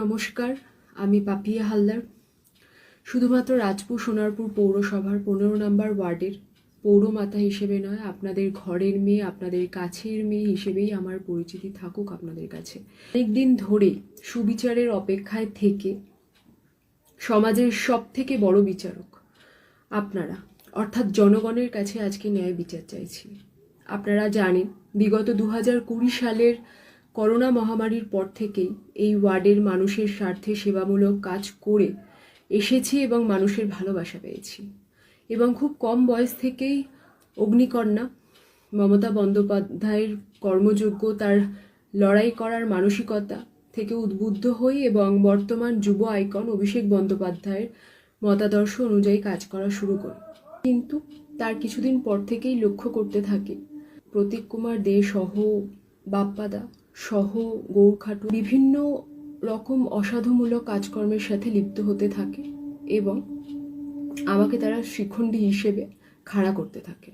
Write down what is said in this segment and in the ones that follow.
নমস্কার, আমি পাপিয়া হালদার। শুধুমাত্র রাজপুর সোনারপুর পৌরসভার পনেরো নম্বর ওয়ার্ডের পৌরমাতা হিসেবে নয়, আপনাদের ঘরের মেয়ে, আপনাদের কাছের মেয়ে হিসেবেই আমার পরিচিতি থাকুক আপনাদের কাছে। অনেকদিন ধরে সুবিচারের অপেক্ষায় থেকে সমাজের সব থেকে বড় বিচারক আপনারা, অর্থাৎ জনগণের কাছে আজকে ন্যায় বিচার চাইছি। আপনারা জানেন, বিগত দু হাজার কুড়ি সালের করোনা মহামারীর পর থেকেই এই ওয়ার্ডের মানুষের স্বার্থে সেবামূলক কাজ করে এসেছি এবং মানুষের ভালোবাসা পেয়েছি। এবং খুব কম বয়স থেকেই অগ্নিকন্যা, মমতা বন্দ্যোপাধ্যায়ের কর্মযোগ্য, তার লড়াই করার মানসিকতা থেকে উদ্বুদ্ধ হই এবং বর্তমান যুব আইকন অভিষেক বন্দ্যোপাধ্যায়ের মতাদর্শ অনুযায়ী কাজ করা শুরু করি। কিন্তু তার কিছুদিন পর থেকেই লক্ষ্য করতে থাকি, প্রতীক কুমার দে সহ বাপ্পাদা সহ, গৌরখাটু বিভিন্ন রকম অসাধুমূলক কাজকর্মের সাথে লিপ্ত হতে থাকে এবং আমাকে তারা শিখণ্ডী হিসেবে খাড়া করতে থাকে।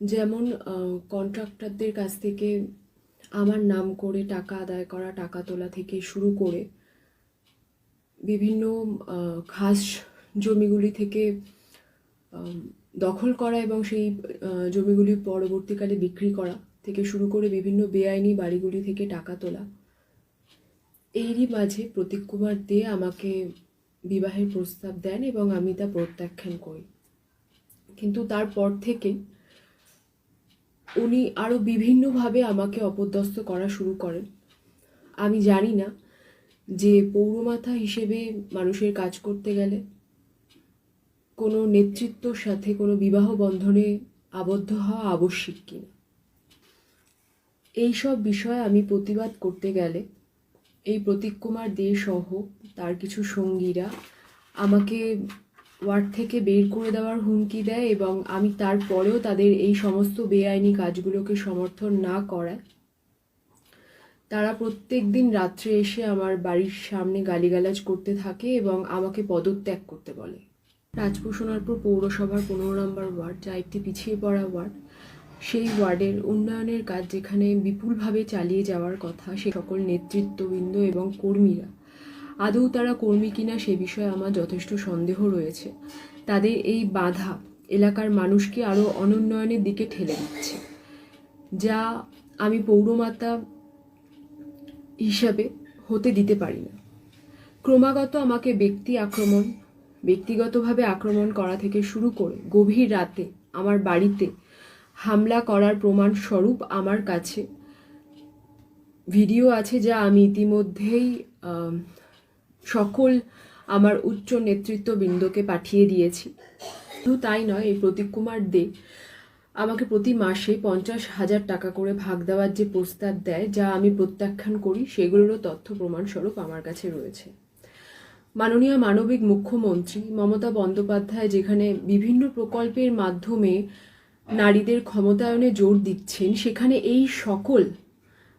যেমন কন্ট্রাক্টরদের কাছ থেকে আমার নাম করে টাকা আদায় করা, টাকা তোলা থেকে শুরু করে বিভিন্ন খাস জমিগুলি থেকে দখল করা এবং সেই জমিগুলি পরবর্তীকালে বিক্রি করা থেকে শুরু করে বিভিন্ন বেআইনি বাড়িগুলি থেকে টাকা তোলা। এরই মাঝে প্রতীক কুমার দে আমাকে বিবাহের প্রস্তাব দেন এবং আমি তা প্রত্যাখ্যান করি। কিন্তু তারপর থেকে উনি আরও বিভিন্নভাবে আমাকে অপদস্থ করা শুরু করেন। আমি জানি না যে পৌরমাথা হিসেবে মানুষের কাজ করতে গেলে কোনো নেতৃত্বর সাথে কোনো বিবাহ বন্ধনে আবদ্ধ হওয়া আবশ্যিক কিনা। এই সব বিষয়ে আমি প্রতিবাদ করতে গেলে এই প্রতীক কুমার দে সহ তার কিছু সঙ্গীরা আমাকে ওয়ার্ড থেকে বের করে দেওয়ার হুমকি দেয় এবং আমি তারপরেও তাদের এই সমস্ত বেআইনি কাজগুলোকে সমর্থন না করায়। তারা প্রত্যেক দিন রাত্রে এসে আমার বাড়ির সামনে গালিগালাজ করতে থাকে এবং আমাকে পদত্যাগ করতে বলে। রাজপুর সোনারপুর পৌরসভার পনেরো নম্বর ওয়ার্ড, যা একটি পিছিয়ে পড়া ওয়ার্ড সেই ওয়ার্ডের উন্নয়নের কাজ যেখানে বিপুলভাবে চালিয়ে যাওয়ার কথা সে সকল নেতৃত্ববৃন্দ এবং কর্মীরা। আদৌ তারা কর্মী কিনা সে বিষয়ে আমার যথেষ্ট সন্দেহ রয়েছে। তাদের এই বাধা এলাকার মানুষকে আরও অনুন্নয়নের দিকে ঠেলে দিচ্ছে, যা আমি পৌরমাতা হিসাবে হতে দিতে পারি না। ক্রমাগত আমাকে ব্যক্তি আক্রমণ, ব্যক্তিগতভাবে আক্রমণ করা থেকে শুরু করে গভীর রাতে আমার বাড়িতে হামলা করার প্রমাণ স্বরূপ আমার কাছে। ভিডিও আছে যা আমি ইতিমধ্যেই সকল আমার উচ্চ নেতৃত্ববৃন্দকে পাঠিয়ে দিয়েছি। শুধু তাই নয়, এই প্রতীক কুমার দে আমাকে প্রতি মাসে পঞ্চাশ হাজার টাকা করে ভাগ দেওয়ার যে প্রস্তাব দেয়, যা আমি প্রত্যাখ্যান করি, সেগুলোরও তথ্য প্রমাণস্বরূপ আমার কাছে রয়েছে। মাননীয় মানবিক মুখ্যমন্ত্রী মমতা বন্দ্যোপাধ্যায় যেখানে বিভিন্ন প্রকল্পের মাধ্যমে নারীদের ক্ষমতায়নে জোর দিচ্ছেন সেখানে এই সকল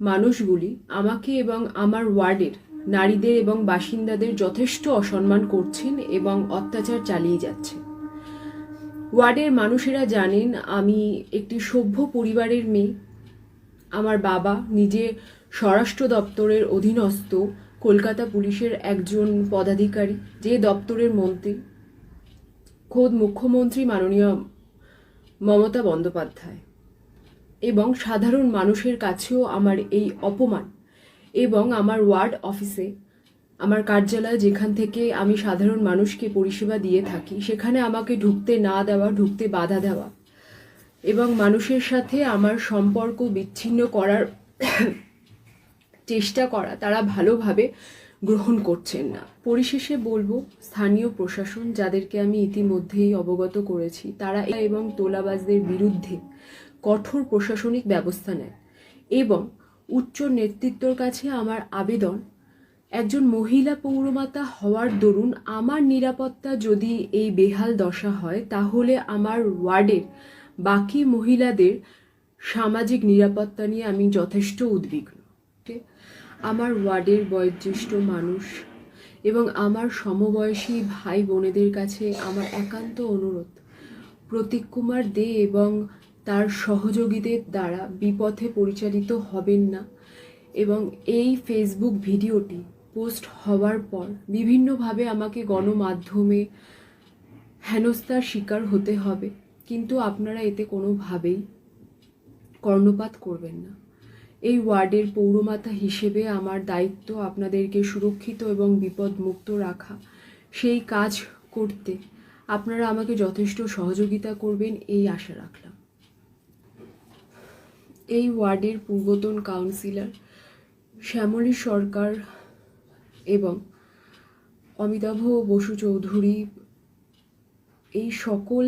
মানুষগুলি আমাকে এবং আমার ওয়ার্ডের নারীদের এবং বাসিন্দাদের যথেষ্ট অসম্মান করছেন এবং অত্যাচার চালিয়ে যাচ্ছে। ওয়ার্ডের মানুষেরা জানেন, আমি একটি সভ্য পরিবারের মেয়ে। আমার বাবা নিজে স্বরাষ্ট্র দপ্তরের অধীনস্থ, কলকাতা পুলিশের একজন পদাধিকারী, যে দপ্তরের মন্ত্রী। খোদ মুখ্যমন্ত্রী মাননীয় মমতা বন্দ্যোপাধ্যায়। এবং সাধারণ মানুষের কাছেও আমার এই অপমান এবং আমার ওয়ার্ড অফিসে, আমার কার্যালয় যেখান থেকে আমি সাধারণ মানুষকে পরিষেবা দিয়ে থাকি, সেখানে আমাকে ঢুকতে না দেওয়া, ঢুকতে বাধা দেওয়া এবং মানুষের সাথে আমার সম্পর্ক বিচ্ছিন্ন করার চেষ্টা করা, তারা ভালোভাবে গ্রহণ করছেন না। পরিশেষে বলব, স্থানীয় প্রশাসন যাদেরকে আমি ইতিমধ্যেই অবগত করেছি, তারা এবং তোলাবাজদের বিরুদ্ধে কঠোর প্রশাসনিক ব্যবস্থা নেয় এবং উচ্চ নেতৃত্বর কাছে আমার আবেদন, একজন মহিলা পৌরমাতা হওয়ার দরুন আমার নিরাপত্তা যদি এই বেহাল দশা হয়, তাহলে আমার ওয়ার্ডের বাকি মহিলাদের সামাজিক নিরাপত্তা নিয়ে আমি যথেষ্ট উদ্বিগ্ন। আমার ওয়ার্ডের বয়োজ্যেষ্ঠ মানুষ এবং আমার সমবয়সী ভাই বোনেদের কাছে আমার একান্ত অনুরোধ। প্রতীক কুমার দে এবং তার সহযোগীদের দ্বারা বিপথে পরিচালিত হবেন না এবং এই ফেসবুক ভিডিওটি পোস্ট হওয়ার পর বিভিন্নভাবে আমাকে গণমাধ্যমে হেনস্থার শিকার হতে হবে, কিন্তু আপনারা এতে কোনোভাবেই কর্ণপাত করবেন না। এই ওয়ার্ডের পৌরমাতা হিসেবে আমার দায়িত্ব আপনাদেরকে সুরক্ষিত এবং বিপদমুক্ত রাখা। সেই কাজ করতে আপনারা আমাকে যথেষ্ট সহযোগিতা করবেন এই আশা রাখলাম। এই ওয়ার্ডের পূর্বতন কাউন্সিলর শ্যামলী সরকার এবং অমিতাভ বসু চৌধুরী, এই সকল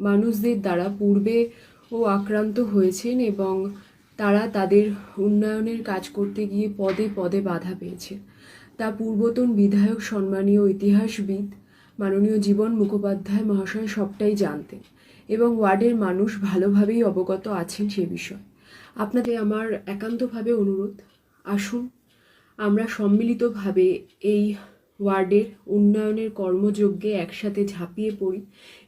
মানুষদের দ্বারা পূর্বে ও আক্রান্ত হয়েছেন এবং তারা তাদের উন্নয়নের কাজ করতে গিয়ে পদে পদে বাধা পেয়েছে। তা পূর্বতন বিধায়ক, সম্মানীয় ইতিহাসবিদ, মাননীয় জীবন মুখোপাধ্যায় মহাশয় সবটাই জানতেন এবং ওয়ার্ডের মানুষ ভালোভাবেই অবগত আছেন সে বিষয়ে। আপনাদের আমার একান্তভাবে অনুরোধ, আসুন, আমরা সম্মিলিতভাবে এই ওয়ার্ডের উন্নয়নের কর্মযজ্ঞে একসাথে ঝাঁপিয়ে পড়ি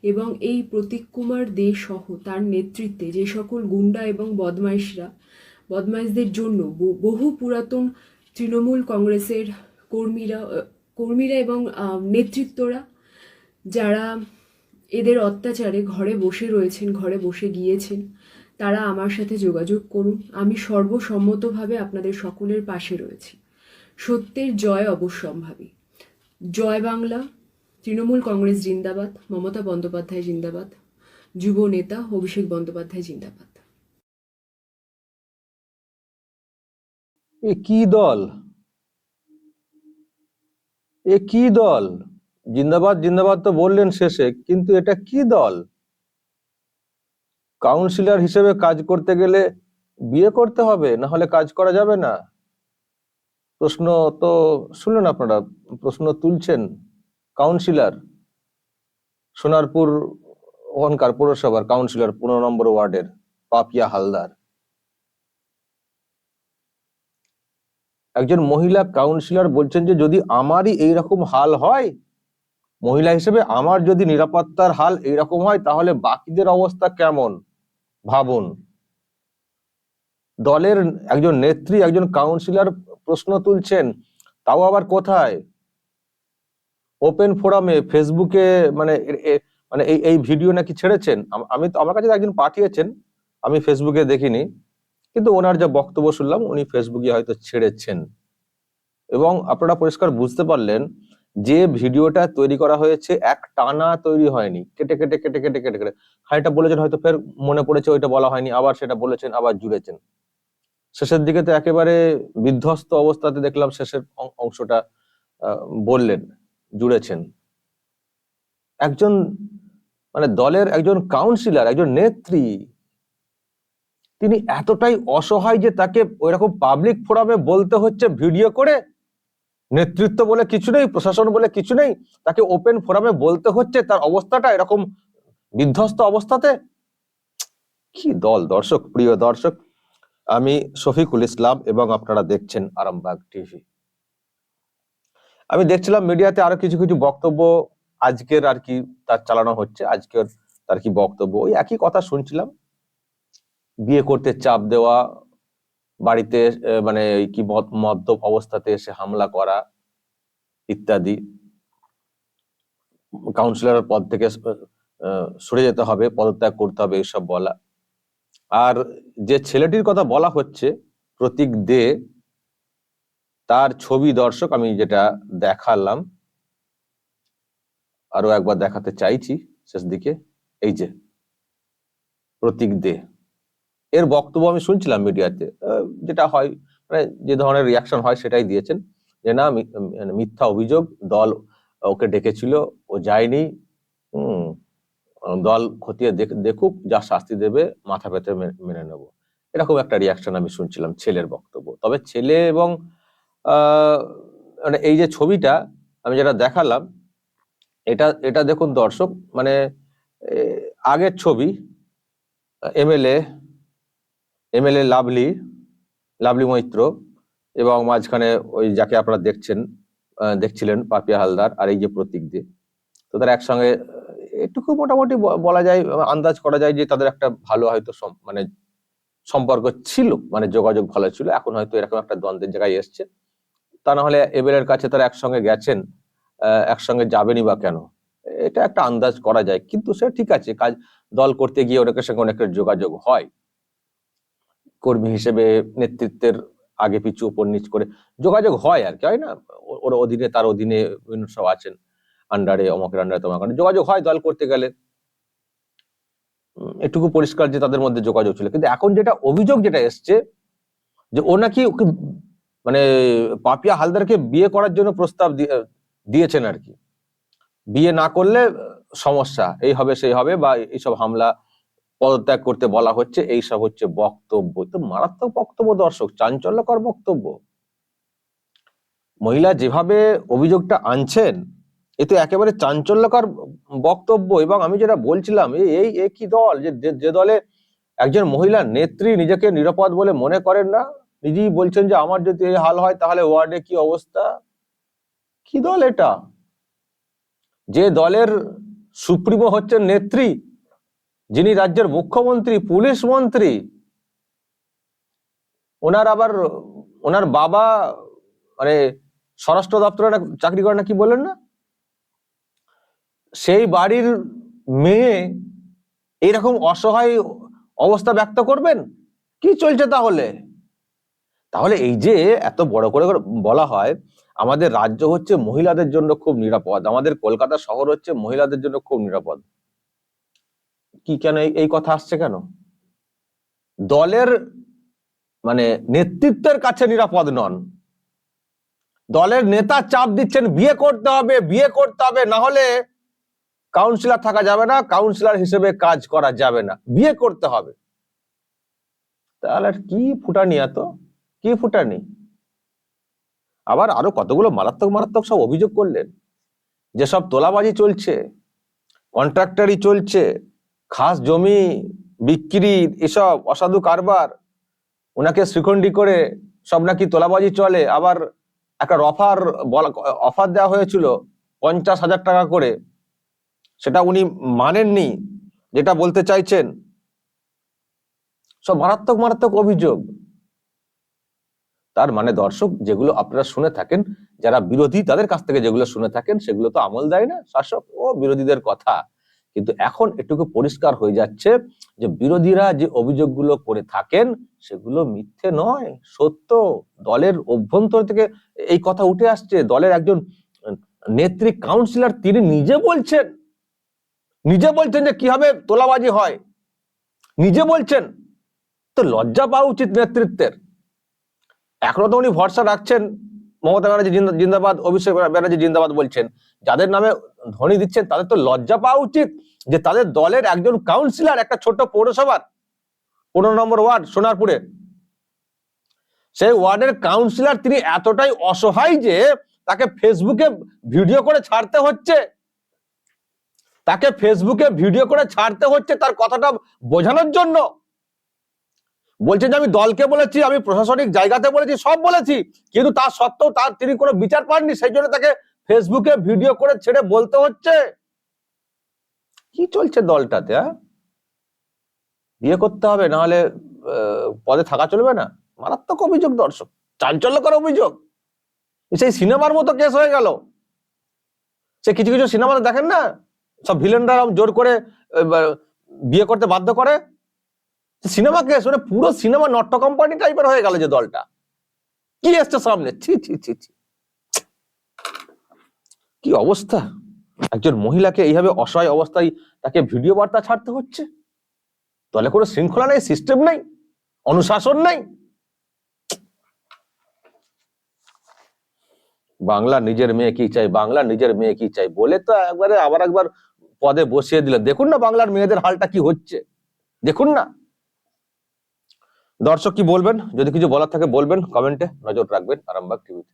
এবং এই প্রতীক কুমার দে সহ তার নেতৃত্বে যে সকল গুন্ডা এবং বদমাইশরা, বদমাইশদের জন্য বহু পুরাতন তৃণমূল কংগ্রেসের কর্মীরা কর্মীরা এবং নেতৃত্বরা, যারা এদের অত্যাচারে ঘরে বসে রয়েছেন, ঘরে বসে গিয়েছেন, তারা আমার সাথে যোগাযোগ করুন। আমি সর্বসম্মতভাবে আপনাদের সকলের পাশে রয়েছি। সত্যের জয় অবশ্যম্ভাবী। জয় বাংলা, তৃণমূল কংগ্রেস জিন্দাবাদ, মমতা বন্দ্যোপাধ্যায় জিন্দাবাদ, যুব নেতা অভিষেক বন্দ্যোপাধ্যায় জিন্দাবাদ। এ কি দল? এ কি দল? জিন্দাবাদ জিন্দাবাদ তো বললেন শেষে, কিন্তু এটা কি দল? কাউন্সিলর হিসেবে কাজ করতে গেলে বিয়ে করতে হবে, না হলে কাজ করা যাবে না? প্রশ্ন তো শুনলেন আপনারা, প্রশ্ন তুলছেন কাউন্সিলর, সোনারপুর ওখানকার পৌরসভার কাউন্সিলর পনেরো নম্বর ওয়ার্ডের পাপিয়া হালদার। একজন মহিলা কাউন্সিলর বলছেন যে, যদি আমারই এইরকম হাল হয়, মহিলা হিসেবে আমার যদি নিরাপত্তার হাল এইরকম হয়, তাহলে বাকিদের অবস্থা কেমন? ভাবুন। দলের একজন নেত্রী, একজন কাউন্সিলর প্রশ্ন তুলছেন, তাও আবার কোথায়? ওপেন ফোরামে ফেসবুকে মানে মানে এই এই ভিডিও নাকি ছেড়েছেন? আমি তো, আমার কাছে তো একজন পাঠিয়েছেন, আমি ফেসবুকে দেখিনি, কিন্তু ওনার যা বক্তব্য শুনলাম, উনি ফেসবুকে হয়তো ছেড়েছেন। এবং আপনারা পরিষ্কার বুঝতে পারলেন, যে ভিডিওটা তৈরি করা হয়েছে, এক টানা তৈরি হয়নি। কেটে কেটে কেটে কেটে কেটে কেটে। হ্যাঁ এটা বলেছেন, হয়তো ফের মনে পড়েছে, ওইটা বলা হয়নি, আবার সেটা বলেছেন, আবার জুড়েছেন। শেষের দিকে তো একেবারে বিধ্বস্ত অবস্থাতে দেখলাম শেষের অংশটা বললেন, জুড়েছেন। একজন মানে দলের একজন কাউন্সিলর একজন নেত্রী, তিনি এতটাই অসহায় যে তাকে ওইরকম পাবলিক ফোরামে বলতে হচ্ছে ভিডিও করে, নেতৃত্ব বলে কিছু নেই, প্রশাসন বলে কিছু নেই, তাকে ওপেন ফোরামে বলতে হচ্ছে, তার অবস্থাটা এরকম বিধ্বস্ত অবস্থাতে, কি দল, দর্শক, প্রিয় দর্শক আমি শফিকুল ইসলাম এবং আপনারা দেখছেন আরামবাগ টিভি। আমি দেখছিলাম মিডিয়াতে আরও কিছু কিছু বক্তব্য আজকের আর কি তার চালানো হচ্ছে, আজকের তার কি বক্তব্য, ওই একই কথা শুনছিলাম। বিয়ে করতে চাপ দেওয়া, বাড়িতে মানে কি মদ- মদ্যপ অবস্থাতে এসে হামলা করা ইত্যাদি। কাউন্সিলর পদ থেকে সরে যেতে হবে, পদত্যাগ করতে হবে, এইসব বলা। আর যে ছেলেটির কথা বলা হচ্ছে প্রতীক দে, তার ছবি দর্শক আমি যেটা দেখালাম, আরও একবার দেখাতে চাইছি শেষ দিকে, এই যে প্রতীক দে। এর বক্তব্য আমি শুনছিলাম মিডিয়াতে যেটা হয় মানে যে ধরনের রিয়াকশন হয় সেটাই দিয়েছেন যে না মানে মিথ্যা অভিযোগ, দল ওকে ডেকেছিল, ও যায়নি, হুম। দল খতিয়ে দেখ- দেখুক, যা শাস্তি দেবে, মাথা পেতে মেনে নেব। এরকম একটা রিয়াকশন আমি শুনছিলাম ছেলের বক্তব্য। তবে ছেলে এবং মানে এই যে ছবিটা আমি যেটা দেখালাম, এটা এটা দেখুন দর্শক মানে আগের ছবি MLA MLA Lovely Lovely Maitra এবং মাঝখানে ওই যাকে আপনারা দেখছেন দেখছিলেন পাপিয়া হালদার আর এই যে প্রতীক দে, তো তারা একসঙ্গে এটুকু মোটামুটি বলা যায়, আন্দাজ করা যায় যে তাদের একটা ভালো হয়তো মানে সম্পর্ক ছিল মানে যোগাযোগ ভালো ছিল। এখন হয়তো এরকম একটা দ্বন্দ্বের জায়গায় এসছে। তা না হলে এবেলের কাছে তারা একসঙ্গে গেছেন একসঙ্গে যাবেনই বা কেন? এটা একটা আন্দাজ করা যায়। কিন্তু সে ঠিক আছে, কাজ, দল করতে গিয়ে অনেকের সঙ্গে অনেকের যোগাযোগ হয়। কর্মী হিসেবে নেতৃত্বের আগে পিছু উপর নিচ করে যোগাযোগ হয় আর কি, হয় না? ওর অধীনে, তার অধীনে সব আছেন। আন্ডারে অমকের আন্ডারে আন্ডারে যোগাযোগ হয় দল করতে গেলে। এটুকু পরিষ্কার যে তাদের মধ্যে যোগাযোগ ছিল। কিন্তু এখন যেটা অভিযোগ যেটা এসছে, যে ও নাকি ওকে মানে পাপিয়া হালদারকে বিয়ে করার জন্য প্রস্তাব দিয়ে- দিয়েছেন আর কি। বিয়ে না করলে সমস্যা, এই হবে, সেই হবে বা এইসব হামলা পদত্যাগ করতে বলা হচ্ছে, এইসব হচ্ছে বক্তব্য। তো মারাত্মক বক্তব্য, দর্শক, চাঞ্চল্যকর বক্তব্য। মহিলা যেভাবে অভিযোগটা আনছেন এ তো একেবারে চাঞ্চল্যকর বক্তব্য এবং আমি যেটা বলছিলাম এই এই, এ কি দল? যে, যে- যে দলে একজন মহিলা নেত্রী নিজেকে নিরাপদ বলে মনে করেন না, নিজেই বলছেন যে আমার যদি এই হাল হয় তাহলে ওয়ার্ডে কি অবস্থা? কি দল এটা? যে দলের সুপ্রিমো হচ্ছেন নেত্রী, যিনি রাজ্যের মুখ্যমন্ত্রী, পুলিশ মন্ত্রী, ওনার আবার, ওনার বাবা মানে স্বরাষ্ট্র দপ্তরে চাকরি করে না কি বলেন না? সেই বাড়ির মেয়ে এইরকম অসহায় অবস্থা ব্যক্ত করবেন? কি চলছে তাহলে? তাহলে এই যে এত বড় করে বলা হয়, আমাদের রাজ্য হচ্ছে মহিলাদের জন্য খুব নিরাপদ। আমাদের কলকাতা শহর হচ্ছে মহিলাদের জন্য খুব নিরাপদ। কি কেন এই কথা আসছে কেন? দলের মানে নেতৃত্বের কাছে নিরাপদ নন। দলের নেতা চাপ দিচ্ছেন, বিয়ে করতে হবে, বিয়ে করতে হবে, না হলে কাউন্সিলর থাকা যাবে না কাউন্সিলর হিসেবে কাজ করা যাবে না। বিয়ে করতে হবে। তাহলে কি ফুটানি এত? কি ফুটানি? আবার আরও কতগুলো মারাত্মক মারাত্মক সব অভিযোগ করলেন। যেসব তোলাবাজি চলছে কন্ট্রাক্টারি চলছে, খাস জমি, বিক্রি, এসব অসাধু কারবার ওনাকে শ্রীখণ্ডী করে সব নাকি তোলাবাজি চলে। আবার একটা অফার অফার দেওয়া হয়েছিল, পঞ্চাশ হাজার টাকা করে। সেটা উনি মানেননি, যেটা বলতে চাইছেন। সব মারাত্মক মারাত্মক অভিযোগ। তার মানে দর্শক, যেগুলো আপনারা শুনে থাকেন, যারা বিরোধী, তাদের কাছ থেকে যেগুলো শুনে থাকেন, সেগুলো তো আমল দেয় না, শাসক ও বিরোধীদের কথা। কিন্তু এখন এটুকু পরিষ্কার হয়ে যাচ্ছে যে বিরোধীরা যে অভিযোগগুলো করে থাকেন, সেগুলো মিথ্যে নয়, সত্য। দলের অভ্যন্তর থেকে এই কথা উঠে আসছে, দলের একজন নেত্রী কাউন্সিলর, তিনি নিজে বলছেন নিজে বলছেন যে কীভাবে তোলাবাজি হয়। নিজে বলছেন, তো লজ্জা পাওয়া উচিত নেতৃত্বের। এখনও তো উনি ভরসা রাখছেন, মমতা ব্যানার্জি জিন্দাবাদ, অভিষেক ব্যানার্জি জিন্দাবাদ বলছেন। যাদের নামে ধ্বনি দিচ্ছেন, তাদের তো লজ্জা পাওয়া উচিত যে তাদের দলের একজন কাউন্সিলর একটা ছোট্ট পৌরসভার, পনেরো নম্বর ওয়ার্ড, সোনারপুরে। সেই ওয়ার্ডের কাউন্সিলর তিনি এতটাই অসহায় যে তাকে ফেসবুকে ভিডিও করে ছাড়তে হচ্ছে। তাকে ফেসবুকে ভিডিও করে ছাড়তে হচ্ছে তার কথাটা বোঝানোর জন্য। বলছেন যে, আমি দলকে বলেছি, আমি প্রশাসনিক জায়গাতে বলেছি, সব বলেছি। কিন্তু তার সত্ত্বেও তার তিনি কোনো বিচার পাননি, সেই জন্য তাকে ফেসবুকে ভিডিও করে ছেড়ে বলতে হচ্ছে। কি চলছে দলটাতে হ্যাঁ? বিয়ে করতে হবে, না হলে পদে থাকা চলবে না? মারাত্মক অভিযোগ, দর্শক। চাঞ্চল্যকর অভিযোগ। সেই সিনেমার মতো কেস হয়ে গেল। সে কিছু কিছু সিনেমাতে দেখেন না? সব ভিলেনরা জোর করে বিয়ে করতে বাধ্য করে। সিনেমা কেস মানে পুরো সিনেমা নট্য কোম্পানি টাইপের হয়ে গেল যে দলটা। কি এসছে সামনে? ছি ছি ছি ছি। কি অবস্থা? একজন মহিলাকে এইভাবে অসহায় অবস্থায় তাকে ভিডিও বার্তা ছাড়তে হচ্ছে? দলে কোনো শৃঙ্খলা নেই সিস্টেম নেই, অনুশাসন নেই। বাংলা নিজের মেয়ে কি চাই বাংলা নিজের মেয়ে কি চাই বলে তো একবারে আবার একবার পদে বসিয়ে দিলেন। দেখুন না বাংলার মেয়েদের হালটা কি হচ্ছে। দেখুন না। দর্শক কি বলবেন? যদি কিছু বলার থাকে বলবেন কমেন্টে নজর রাখবেন আরামবাগ টিভিতে